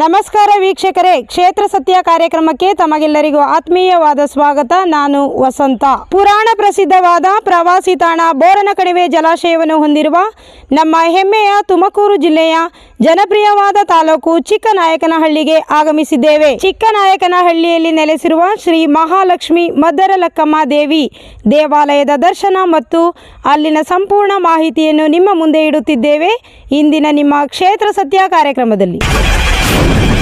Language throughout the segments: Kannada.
ನಮಸ್ಕಾರ ವೀಕ್ಷಕರೇ. ಕ್ಷೇತ್ರ ಸತ್ಯ ಕಾರ್ಯಕ್ರಮಕ್ಕೆ ತಮಗೆಲ್ಲರಿಗೂ ಆತ್ಮೀಯವಾದ ಸ್ವಾಗತ. ನಾನು ವಸಂತ. ಪುರಾಣ ಪ್ರಸಿದ್ಧವಾದ ಪ್ರವಾಸಿ ತಾಣ ಬೋರನ ಕಣಿವೆ ಜಲಾಶಯವನ್ನು ಹೊಂದಿರುವ ನಮ್ಮ ಹೆಮ್ಮೆಯ ತುಮಕೂರು ಜಿಲ್ಲೆಯ ಜನಪ್ರಿಯವಾದ ತಾಲೂಕು ಚಿಕ್ಕನಾಯಕನಹಳ್ಳಿಗೆ ಆಗಮಿಸಿದ್ದೇವೆ. ಚಿಕ್ಕನಾಯಕನಹಳ್ಳಿಯಲ್ಲಿ ನೆಲೆಸಿರುವ ಶ್ರೀ ಮಹಾಲಕ್ಷ್ಮಿ ಮದ್ದರಲಕ್ಕಮ್ಮ ದೇವಿ ದೇವಾಲಯದ ದರ್ಶನ ಮತ್ತು ಅಲ್ಲಿನ ಸಂಪೂರ್ಣ ಮಾಹಿತಿಯನ್ನು ನಿಮ್ಮ ಮುಂದೆ ಇಡುತ್ತಿದ್ದೇವೆ. ಇಂದಿನ ನಿಮ್ಮ ಕ್ಷೇತ್ರ ಸತ್ಯ ಕಾರ್ಯಕ್ರಮದಲ್ಲಿ. ನಮಸ್ಕಾರ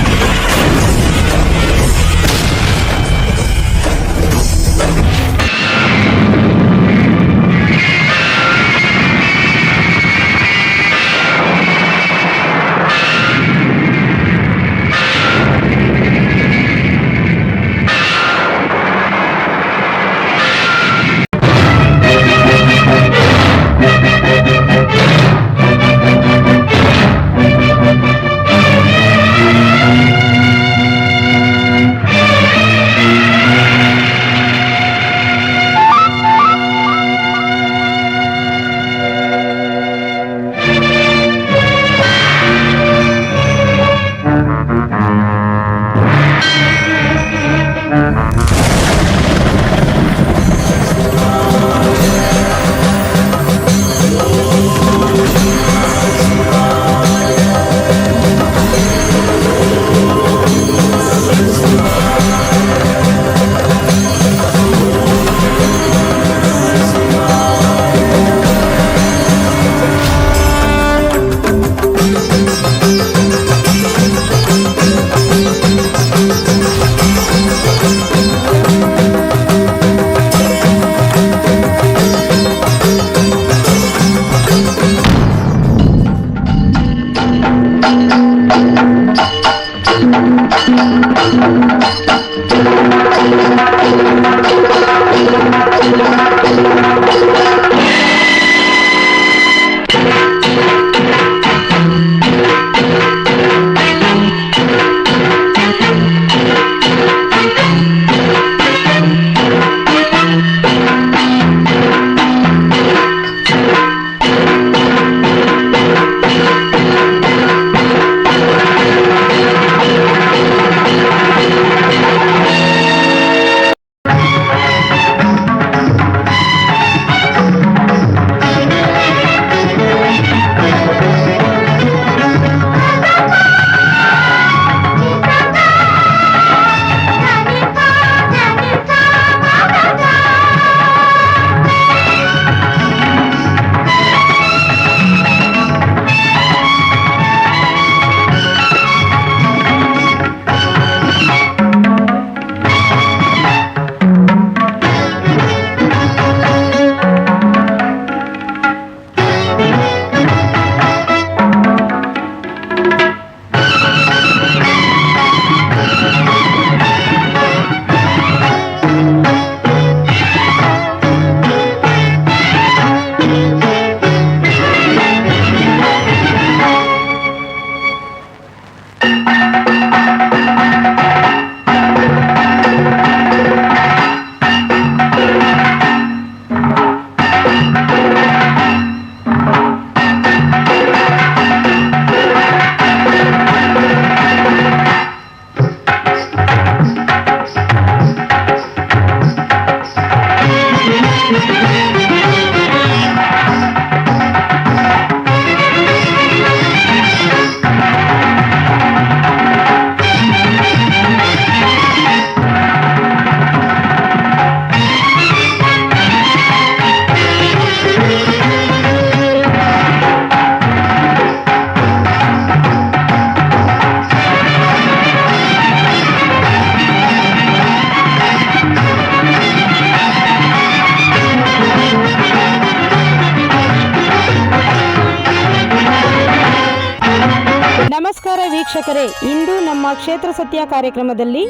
ವೀಕ್ಷಕರೇ, ಇಂದು ನಮ್ಮ ಕ್ಷೇತ್ರ ಸತ್ಯ ಕಾರ್ಯಕ್ರಮದಲ್ಲಿ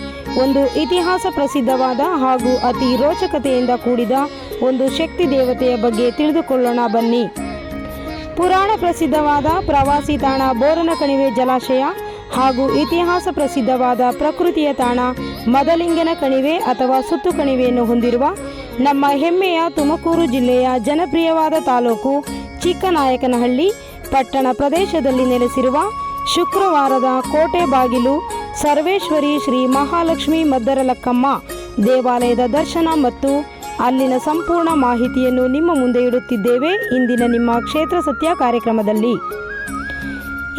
ಒಂದು ಇತಿಹಾಸ ಪ್ರಸಿದ್ಧವಾದ ಹಾಗೂ ಅತಿ ರೋಚಕತೆಯಿಂದ ಕೂಡಿದ ಒಂದು ಶಕ್ತಿ ದೇವತೆಯ ಬಗ್ಗೆ ತಿಳಿದುಕೊಳ್ಳೋಣ ಬನ್ನಿ. ಪುರಾಣ ಪ್ರಸಿದ್ಧವಾದ ಪ್ರವಾಸಿ ತಾಣ ಬೋರನ ಕಣಿವೆ ಜಲಾಶಯ ಹಾಗೂ ಇತಿಹಾಸ ಪ್ರಸಿದ್ಧವಾದ ಪ್ರಕೃತಿಯ ತಾಣ ಮದಲಿಂಗನ ಕಣಿವೆ ಅಥವಾ ಸುತ್ತು ಕಣಿವೆಯನ್ನು ಹೊಂದಿರುವ ನಮ್ಮ ಹೆಮ್ಮೆಯ ತುಮಕೂರು ಜಿಲ್ಲೆಯ ಜನಪ್ರಿಯವಾದ ತಾಲೂಕು ಚಿಕ್ಕನಾಯಕನಹಳ್ಳಿ, ಪಟ್ಟಣ ಪ್ರದೇಶದಲ್ಲಿ ನೆಲೆಸಿರುವ ಶುಕ್ರವಾರದ ಕೋಟೆ ಬಾಗಿಲು ಸರ್ವೇಶ್ವರಿ ಶ್ರೀ ಮಹಾಲಕ್ಷ್ಮಿ ಮದ್ದರಲಕ್ಕಮ್ಮ ದೇವಾಲಯದ ದರ್ಶನ ಮತ್ತು ಅಲ್ಲಿನ ಸಂಪೂರ್ಣ ಮಾಹಿತಿಯನ್ನು ನಿಮ್ಮ ಮುಂದೆ ಇಡುತ್ತಿದ್ದೇವೆ ಇಂದಿನ ನಿಮ್ಮ ಕ್ಷೇತ್ರ ಸತ್ಯ ಕಾರ್ಯಕ್ರಮದಲ್ಲಿ.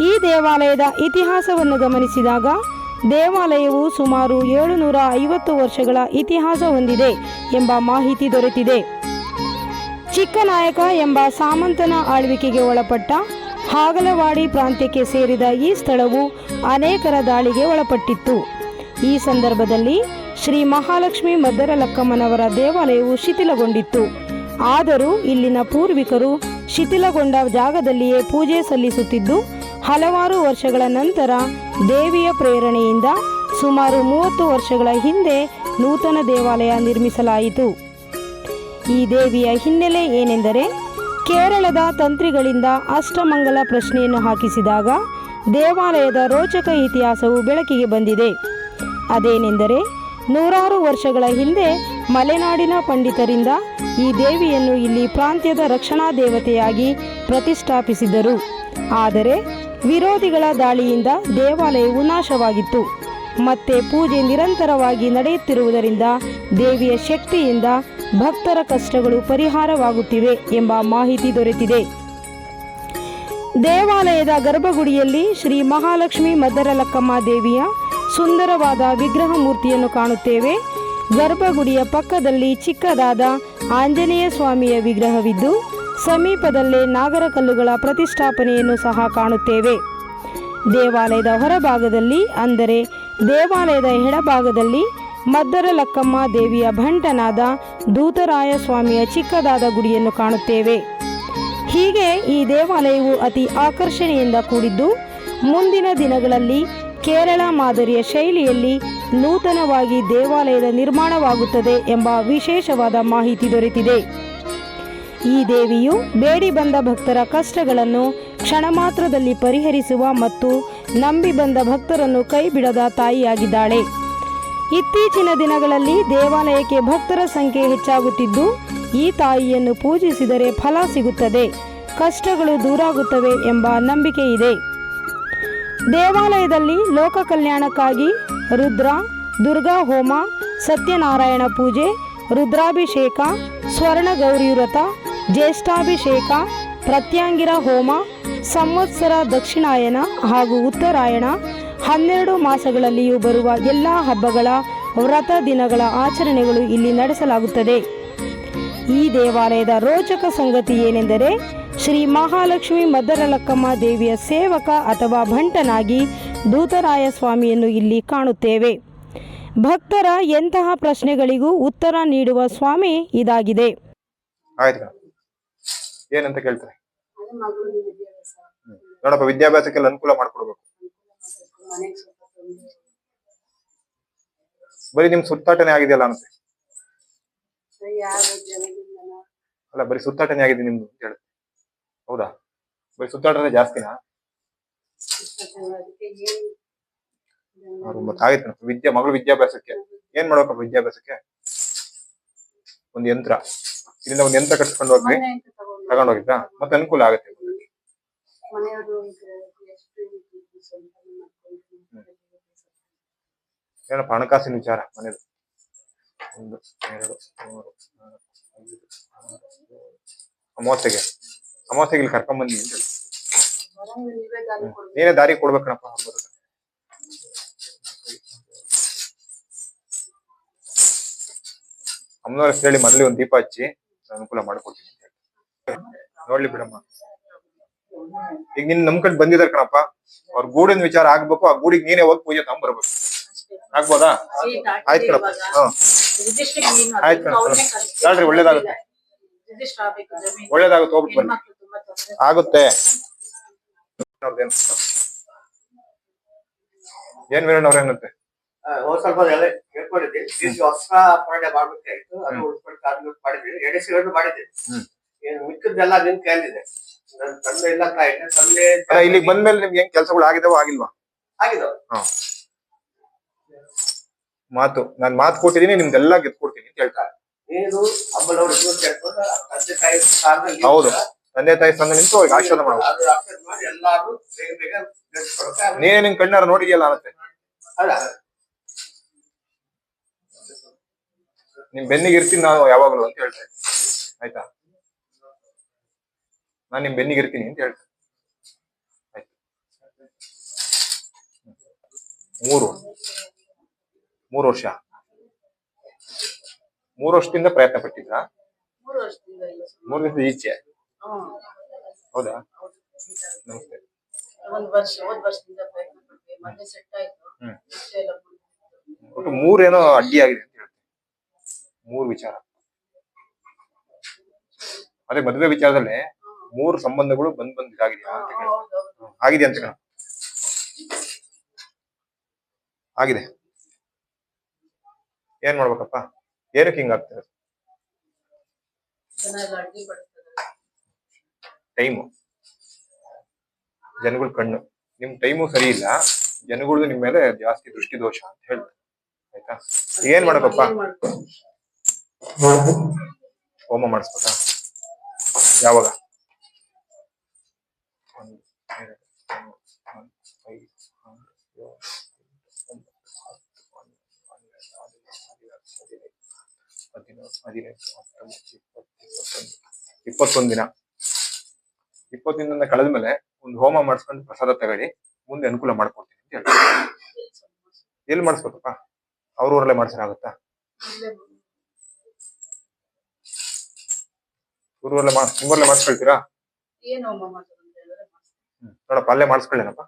ಈ ದೇವಾಲಯದ ಇತಿಹಾಸವನ್ನು ಗಮನಿಸಿದಾಗ ದೇವಾಲಯವು ಸುಮಾರು ಏಳುನೂರ ಐವತ್ತು ವರ್ಷಗಳ ಇತಿಹಾಸ ಹೊಂದಿದೆ ಎಂಬ ಮಾಹಿತಿ ದೊರೆತಿದೆ. ಚಿಕ್ಕನಾಯಕ ಎಂಬ ಸಾಮಂತನ ಆಳ್ವಿಕೆಗೆ ಒಳಪಟ್ಟ ಹಾಗಲವಾಡಿ ಪ್ರಾಂತ್ಯಕ್ಕೆ ಸೇರಿದ ಈ ಸ್ಥಳವು ಅನೇಕರ ದಾಳಿಗೆ ಒಳಪಟ್ಟಿತ್ತು. ಈ ಸಂದರ್ಭದಲ್ಲಿ ಶ್ರೀ ಮಹಾಲಕ್ಷ್ಮಿ ಮದ್ದರಲಕ್ಕಮ್ಮನವರ ದೇವಾಲಯವು ಶಿಥಿಲಗೊಂಡಿತ್ತು. ಆದರೂ ಇಲ್ಲಿನ ಪೂರ್ವಿಕರು ಶಿಥಿಲಗೊಂಡ ಜಾಗದಲ್ಲಿಯೇ ಪೂಜೆ ಸಲ್ಲಿಸುತ್ತಿದ್ದು, ಹಲವಾರು ವರ್ಷಗಳ ನಂತರ ದೇವಿಯ ಪ್ರೇರಣೆಯಿಂದ ಸುಮಾರು ಮೂವತ್ತು ವರ್ಷಗಳ ಹಿಂದೆ ನೂತನ ದೇವಾಲಯ ನಿರ್ಮಿಸಲಾಯಿತು. ಈ ದೇವಿಯ ಹಿನ್ನೆಲೆ ಏನೆಂದರೆ ಕೇರಳದ ತಂತ್ರಿಗಳಿಂದ ಅಷ್ಟಮಂಗಲ ಪ್ರಶ್ನೆಯನ್ನು ಹಾಕಿಸಿದಾಗ ದೇವಾಲಯದ ರೋಚಕ ಇತಿಹಾಸವು ಬೆಳಕಿಗೆ ಬಂದಿದೆ. ಅದೇನೆಂದರೆ ನೂರಾರು ವರ್ಷಗಳ ಹಿಂದೆ ಮಲೆನಾಡಿನ ಪಂಡಿತರಿಂದ ಈ ದೇವಿಯನ್ನು ಇಲ್ಲಿ ಪ್ರಾಂತ್ಯದ ರಕ್ಷಣಾ ದೇವತೆಯಾಗಿ ಪ್ರತಿಷ್ಠಾಪಿಸಿದರು. ಆದರೆ ವಿರೋಧಿಗಳ ದಾಳಿಯಿಂದ ದೇವಾಲಯವು ನಾಶವಾಗಿತ್ತು. ಮತ್ತೆ ಪೂಜೆ ನಿರಂತರವಾಗಿ ನಡೆಯುತ್ತಿರುವುದರಿಂದ ದೇವಿಯ ಶಕ್ತಿಯಿಂದ ಭಕ್ತರ ಕಷ್ಟಗಳು ಪರಿಹಾರವಾಗುತ್ತಿವೆ ಎಂಬ ಮಾಹಿತಿ ದೊರೆತಿದೆ. ದೇವಾಲಯದ ಗರ್ಭಗುಡಿಯಲ್ಲಿ ಶ್ರೀ ಮಹಾಲಕ್ಷ್ಮಿ ಮದರಲಕ್ಕಮ್ಮ ದೇವಿಯ ಸುಂದರವಾದ ವಿಗ್ರಹ ಮೂರ್ತಿಯನ್ನು ಕಾಣುತ್ತೇವೆ. ಗರ್ಭಗುಡಿಯ ಪಕ್ಕದಲ್ಲಿ ಚಿಕ್ಕದಾದ ಆಂಜನೇಯ ಸ್ವಾಮಿಯ ವಿಗ್ರಹವಿದ್ದು, ಸಮೀಪದಲ್ಲೇ ನಾಗರಕಲ್ಲುಗಳ ಪ್ರತಿಷ್ಠಾಪನೆಯನ್ನು ಸಹ ಕಾಣುತ್ತೇವೆ. ದೇವಾಲಯದ ಹೊರಭಾಗದಲ್ಲಿ, ಅಂದರೆ ದೇವಾಲಯದ ಎಡಭಾಗದಲ್ಲಿ ಮದ್ದರಲಕ್ಕಮ್ಮ ದೇವಿಯ ಭಂಟನಾದ ದೂತರಾಯ ಸ್ವಾಮಿಯ ಚಿಕ್ಕದಾದ ಗುಡಿಯನ್ನು ಕಾಣುತ್ತೇವೆ. ಹೀಗೆ ಈ ದೇವಾಲಯವು ಅತಿ ಆಕರ್ಷಣೆಯಿಂದ ಕೂಡಿದ್ದು, ಮುಂದಿನ ದಿನಗಳಲ್ಲಿ ಕೇರಳ ಮಾದರಿಯ ಶೈಲಿಯಲ್ಲಿ ನೂತನವಾಗಿ ದೇವಾಲಯದ ನಿರ್ಮಾಣವಾಗುತ್ತದೆ ಎಂಬ ವಿಶೇಷವಾದ ಮಾಹಿತಿ ದೊರೆತಿದೆ. ಈ ದೇವಿಯು ಬೇಡಿ ಬಂದ ಭಕ್ತರ ಕಷ್ಟಗಳನ್ನು ಕ್ಷಣ ಮಾತ್ರದಲ್ಲಿ ಪರಿಹರಿಸುವ ಮತ್ತು ನಂಬಿ ಬಂದ ಭಕ್ತರನ್ನು ಕೈಬಿಡದ ತಾಯಿಯಾಗಿದ್ದಾಳೆ. ಇತ್ತೀಚಿನ ದಿನಗಳಲ್ಲಿ ದೇವಾಲಯಕ್ಕೆ ಭಕ್ತರ ಸಂಖ್ಯೆ ಹೆಚ್ಚಾಗುತ್ತಿದ್ದು, ಈ ತಾಯಿಯನ್ನು ಪೂಜಿಸಿದರೆ ಫಲ ಸಿಗುತ್ತದೆ, ಕಷ್ಟಗಳು ದೂರಾಗುತ್ತವೆ ಎಂಬ ನಂಬಿಕೆ ಇದೆ. ದೇವಾಲಯದಲ್ಲಿ ಲೋಕ ಕಲ್ಯಾಣಕ್ಕಾಗಿ ರುದ್ರ, ದುರ್ಗಾ ಹೋಮ, ಸತ್ಯನಾರಾಯಣ ಪೂಜೆ, ರುದ್ರಾಭಿಷೇಕ ಸ್ವರ್ಣ ಗೌರಿ ವ್ರತ, ಜ್ಯೇಷ್ಠಾಭಿಷೇಕ, ಪ್ರತ್ಯಾಂಗಿರ ಹೋಮ, ಸಂವತ್ಸರ ದಕ್ಷಿಣಾಯನ ಹಾಗೂ ಉತ್ತರಾಯಣ ಹನ್ನೆರಡು ಮಾಸಗಳಲ್ಲಿಯೂ ಬರುವ ಎಲ್ಲ ಹಬ್ಬಗಳ ವ್ರತ ದಿನಗಳ ಆಚರಣೆಗಳು ಇಲ್ಲಿ ನಡೆಸಲಾಗುತ್ತದೆ. ಈ ದೇವಾಲಯದ ರೋಚಕ ಸಂಗತಿ ಏನೆಂದರೆ, ಶ್ರೀ ಮಹಾಲಕ್ಷ್ಮಿ ಮದ್ದರಲಕ್ಕಮ್ಮ ದೇವಿಯ ಸೇವಕ ಅಥವಾ ಭಂಟನಾಗಿ ದೂತರಾಯ ಸ್ವಾಮಿಯನ್ನು ಇಲ್ಲಿ ಕಾಣುತ್ತೇವೆ. ಭಕ್ತರ ಎಂತಹ ಪ್ರಶ್ನೆಗಳಿಗೂ ಉತ್ತರ ನೀಡುವ ಸ್ವಾಮಿ ಇದಾಗಿದೆ. ಏನಂತ ಕೇಳ್ತಾರೆ. ನೋಡಪ್ಪ, ವಿದ್ಯಾಭ್ಯಾಸಕ್ಕೆಲ್ಲ ಅನುಕೂಲ ಮಾಡ್ಕೊಡ್ಬೇಕು. ಬರೀ ನಿಮ್ ಸುತ್ತಾಟನೆ ಆಗಿದೆಯಲ್ಲ ಅಂತ. ಅಲ್ಲ ಬರೀ ಸುತ್ತಾಟನೆ ಆಗಿದೆ ನಿಮ್ದು ಹೇಳಿ. ಹೌದಾ? ಬರೀ ಸುತ್ತಾಟನೆ ಜಾಸ್ತಿನಾ. ವಿದ್ಯಾ ಮಗಳು ವಿದ್ಯಾಭ್ಯಾಸಕ್ಕೆ. ಏನ್ ಮಾಡ್ಬೇಕಪ್ಪ ವಿದ್ಯಾಭ್ಯಾಸಕ್ಕೆ? ಒಂದ್ ಯಂತ್ರ. ಇಲ್ಲಿಂದ ಒಂದ್ ಯಂತ್ರ ಕಟ್ಕೊಂಡು ಹೋಗ್ರಿ ತಗೊಂಡ್ ಹೋಗಿದ್ರಾ ಮತ್ತೆ ಅನುಕೂಲ ಆಗುತ್ತೆ. ಏನಪ್ಪ, ಹಣಕಾಸಿನ ವಿಚಾರ ಮನೇದು ಒಂದು, ಎರಡು, ಮೂರು, ನಾಲ್ಕು, ಐದು, ಆರು. ಅಮಾವಾಸ್ಯೆಗೆ ಅಮಾವಾಸ್ಯೆಗೆ ಇಲ್ಲಿ ಕರ್ಕೊಂಬಂದಿ ನೀನೇ ದಾರಿ ಕೊಡ್ಬೇಕಣಪ್ಪ. ಅಮ್ಮನವ್ರ ಹೇಳಿ ಮೊದಲೇ ಒಂದು ದೀಪ ಹಚ್ಚಿ ಅನುಕೂಲ ಮಾಡ್ಕೊಡ್ತೀನಿ ನೋಡ್ಲಿ ಬಿಡಮ್ಮ ಈಗ ನಿನ್ ನಮ್ ಕಡೆ ಬಂದಿದಾರೆ ಕಣಪ್ಪ. ಅವ್ರ ಗೂಡಿನ ವಿಚಾರ ಆಗ್ಬೇಕು ಆ ಗೂಡಿಗೆ ನೀನೇ ಹೋಗಿ ಪೂಜೆ ತಗೊಂಡ್ಬರ್ಬೇಕು ಆಗ್ಬೋದಾ? ಆಯ್ತು ಕಣಪ್ಪ. ಹಾ ಆಯ್ತು ಕಣಪ್ಪ. ಹೇಳ್ರಿ ಒಳ್ಳೇದಾಗುತ್ತೆ. ಒಳ್ಳೇದಾಗುತ್ತೆ ಹೋಗ್ಬಿಟ್ಟು ಬನ್ನಿ. ಆಗುತ್ತೆ? ಏನ್ ವೀರಣ್ಣ ಅವ್ರ ಏನಂತೆ ಒಂದ್ ಸ್ವಲ್ಪ ಕೇಳ್ಕೊಂಡಿದ್ದೆ. ಈಗ ಹೊಸ ಅಪರಣೆ ಮಾಡ್ಬೇಕಾಯ್ತು ಅದು ಉಳ್ಸ್ಕೊಂಡು ಆದ್ಮೇಲೆ ಮಾಡಿದ್ವಿ. ಎಡೆ ಸಿಲಿಂಡರ್ ಮಾಡಿದ್ದೆ. ಹ್ಮ್. ಏನ್ ಮಿಕ್ಕದ್ದೆಲ್ಲ ನಿನ್ ಕೈಲಿದೆ ನನ್ ತಂದೆ ಇಲ್ಲ ತಾಯಿ ತಂದೆ ಇಲ್ಲಿ ಇಲ್ಲಿಗ್ ಬಂದ್ಮೇಲೆ ನಿಮ್ಗೆ ಹೆಂಗ್ ಕೆಲ್ಸಗಳು ಆಗಿದಾವ ಆಗಿಲ್ವಾ? ಆಗಿದ್ದು ಮಾತು ನಾನ್ ಮಾತು ಕೊಟ್ಟಿದೀನಿ ನಿಮ್ದೆಲ್ಲ ಗೆದ್ಕೊಡ್ತೀನಿ ಅಂತ ಹೇಳ್ತಾರೆ ನೀನು ತಂದೆ ತಾಯಿ ಹೌದು. ತಂದೆ ತಾಯಿ ಸಂಘ ನಿಂತು ಅವ್ರಿಗೆ ಆಶೀರ್ವಾದ ಮಾಡೋದು. ಎಲ್ಲಾರು ಬೇಗ ಬೇಗ ನೀನೇ ನಿನ್ ಕಣ್ಣಾರ ನೋಡಿದ್ಯಲ್ಲ ಅನ್ನತ್ತೆ ಅಲ್ಲ. ನಿಮ್ ಬೆನ್ನಿಗೆ ಇರ್ತೀನಿ ನಾನು ಯಾವಾಗಲೂ ಅಂತ ಹೇಳ್ತಾ ಆಯ್ತಾ? ನಾನ್ ನಿಮ್ ಬೆನ್ನಿಗೆ ಇರ್ತೀನಿ ಅಂತ ಹೇಳ್ತೀನಿ ಆಯ್ತು. ಮೂರು. ಮೂರು ವರ್ಷ. ಮೂರು ವರ್ಷದಿಂದ ಪ್ರಯತ್ನ ಪಟ್ಟಿದ್ರ? ಮೂರು ದಿವಸದ ಈಚೆ. ಹೌದಾ. ನಮಸ್ತೆ. ಒಂದ್ ವರ್ಷ ವರ್ಷದಿಂದ ಪ್ರಯತ್ನ ಪಟ್ವಿ ಮೊನ್ನೆ ಸೆಟ್ ಆಯ್ತು. ಒಟ್ಟು ಮೂರೇನೋ ಅಡ್ಡಿಯಾಗಿದೆ ಅಂತ ಹೇಳ್ತೀನಿ. ಮೂರು ವಿಚಾರ. ಅದೇ ಮದುವೆ ವಿಚಾರದಲ್ಲಿ ಮೂರು ಸಂಬಂಧಗಳು ಬಂದ್ ಬಂದ್ ಇದಾಗಿದೆಯಾ ಅಂತ ಕೇಳಿ ಆಗಿದೆ ಅಂತ ಕಣ ಆಗಿದೆ. ಏನ್ ಮಾಡ್ಬೇಕಪ್ಪ? ಏನಕ್ಕೆ ಹಿಂಗಾಗ್ತದೆ ಆಗ್ತದೆ ಟೈಮು. ಜನಗಳ ಕಣ್ಣು. ನಿಮ್ ಟೈಮು ಸರಿ ಇಲ್ಲ. ಜನಗಳದು ನಿಮ್ ಮೇಲೆ ಜಾಸ್ತಿ ದೃಷ್ಟಿ ದೋಷ ಅಂತ ಹೇಳ್ತಾರೆ. ಆಯ್ತಾ? ಏನ್ ಮಾಡಬೇಕಪ್ಪ? ಹೋಮ ಮಾಡಿಸ್ಬೇಕಾ? ಯಾವಾಗ ಒಂದು, ಎರಡು, ಮೂರು, ನಾಲ್ಕು, ಐದು, ಆರು, ಏಳು, ಎಂಟು, ಒಂಬತ್ತು, ಹತ್ತು, ಹನ್ನೊಂದು, ಹನ್ನೆರಡು, ಹದಿಮೂರು, ಹದಿನಾಲ್ಕು, ಹದಿನೈದು, ಹದಿನಾರು, ಇಪ್ಪತ್ತು, ಇಪ್ಪತ್ತೊಂದು ಇಪ್ಪತ್ತೊಂದು ದಿನ ಇಪ್ಪತ್ತೊಂದು ದಿನ ಕಳೆದ ಮೇಲೆ ಒಂದು ಹೋಮ ಮಾಡಿಸ್ಕೊಂಡು ಪ್ರಸಾದ ತಗೊಳ್ಳಿ ಮುಂದೆ ಅನುಕೂಲ ಮಾಡ್ಕೊಡ್ತೀನಿ ಅಂತ ಹೇಳಿ ಎಲ್ಲಿ ಮಾಡಿಸ್ಬೇಕಪ್ಪ? ಅವ್ರ ಊರಲ್ಲೇ ಮಾಡ್ಸೋಕ್ಕಾಗತ್ತಾ ಆಗುತ್ತಾ? ಊರಲ್ಲೇ ಮಾಡ್ ನಿಮ್ಮೂರಲ್ಲೇ ಮಾಡಿಸ್ಕೊಳ್ತೀರಾ. ನೋಡಪ್ಪ ಅಲ್ಲೇ ಮಾಡಿಸ್ಕೊಳ್ಳೇನಪ್ಪ